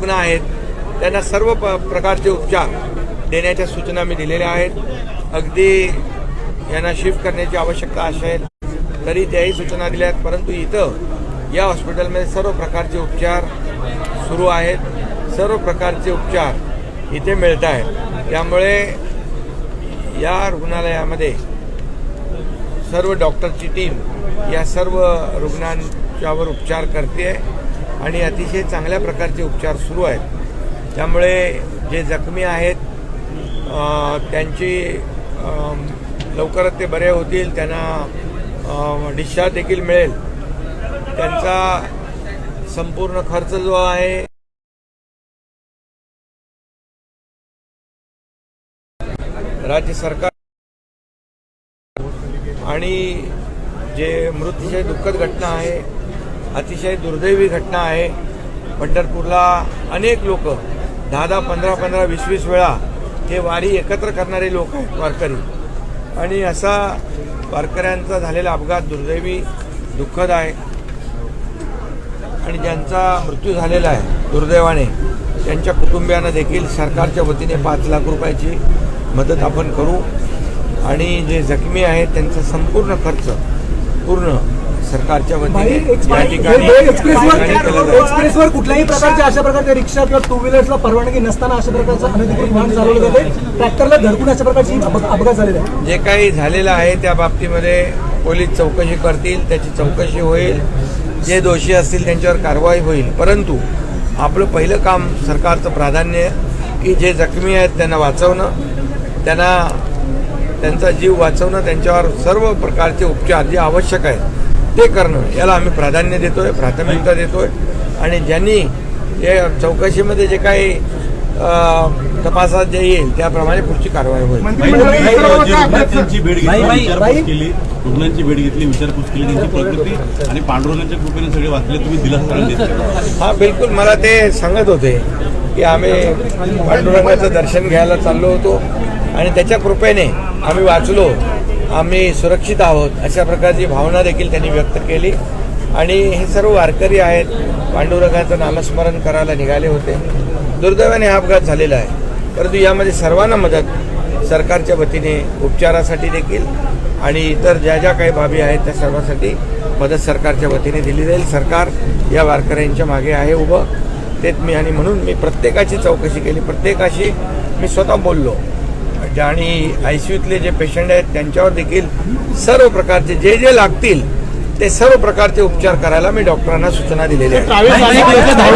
रुग्ण आहेत त्यांना सर्व प प्रकारचे उपचार देण्याच्या सूचना मी दिलेल्या आहेत. अगदी यांना शिफ्ट करण्याची आवश्यकता असेल तरी त्याही सूचना दिल्या आहेत परंतु इथं या हॉस्पिटलमध्ये सर्व प्रकारचे उपचार सुरू आहेत. सर्व प्रकारचे उपचार इथे मिळत आहेत. त्यामुळे या रुग्णालयामध्ये सर्व डॉक्टरची टीम या सर्व रुग्णांच्यावर उपचार करते. आणि अतिशय चांगल्या प्रकारचे उपचार सुरू आहेत. त्यामुळे जे जखमी आहेत त्यांची अ, लवकरच ते बरे होतील त्यांना डिस्चार्ज देखील मिळेल. त्यांचा संपूर्ण खर्च जो आहे राज्य सरकार आणि जे मृत्यूची दुःखद घटना आहे अतिशय दुर्दैवी घटना आहे. पंढरपूरला अनेक लोक दहा दहा पंधरा पंधरा वीस वीस वेळा हे वारी एकत्र करणारे लोक आहेत वारकरी. आणि असा वारकऱ्यांचा झालेला अपघात दुर्दैवी दुःखद आहे. आणि ज्यांचा मृत्यू झालेला आहे दुर्दैवाने त्यांच्या कुटुंबियांना देखील सरकारच्या वतीने पाच लाख रुपयाची मदत आपण करू. आणि जे जखमी आहेत त्यांचा संपूर्ण खर्च पूर्ण सरकारच्या. एक्सप्रेसवर कुठल्याही प्रकारच्या अशा प्रकारच्या रिक्षा किंवा टू व्हीलर्सला परवानगी नसताना अशा प्रकारचं अनधिकृत वाहन चालवलं जाते. ट्रॅक्टरला धडकून अशा प्रकारची अपघ- अपघात झालेला आहे जे काही झालेलं आहे त्या बाबतीमध्ये पोलीस चौकशी करतील त्याची चौकशी होईल. जे दोषी असतील त्यांच्यावर कारवाई होईल. परंतु आपलं पहिलं काम सरकारचं प्राधान्य की जे जखमी आहेत त्यांना वाचवणं त्यांना त्यांचा जीव वाचवणं त्यांच्यावर सर्व प्रकारचे उपचार जे आवश्यक आहेत ते करणं याला आम्ही प्राधान्य देतोय प्राथमिकता देतोय. आणि ज्यांनी या चौकशीमध्ये जे काही तपासात जे येईल त्याप्रमाणे पुढची कारवाई होईल. रुग्णांची भेट घेतली रुग्णांची भेट घेतली विचारपूस केली त्यांची प्रकृती आणि पांडुरंगाच्या कृपेने सगळे वाचले तुम्ही दिलासा देत हा बिलकुल. मला ते सांगत होते की आम्ही पांडुरंगाचं दर्शन घ्यायला चाललो होतो आणि त्याच्या कृपेने आम्ही वाचलो. आम्ही सुरक्षित आहोत अशा प्रकारची भावना देखील त्यांनी व्यक्त केली. आणि हे सर्व वारकरी आहेत पांडुरंगाचं नामस्मरण करायला निघाले होते. दुर्दैवाने हा अपघात झालेला आहे. परंतु यामध्ये सर्वांना मदत सरकारच्या वतीने उपचारासाठी देखील आणि इतर ज्या ज्या काही बाबी आहेत त्या सर्वांसाठी मदत सरकारच्या वतीने दिली जाईल. सरकार या वारकऱ्यांच्या मागे आहे उभं. तेच मी आणि म्हणून मी प्रत्येकाची चौकशी केली. प्रत्येकाशी मी स्वतः बोललो. आणि आय सी यूतले जे पेशंट आहेत त्यांच्यावर देखील सर्व प्रकारचे जे जे लागतील ते सर्व प्रकारचे उपचार करायला मी डॉक्टरांना सूचना दिलेल्या आहेत.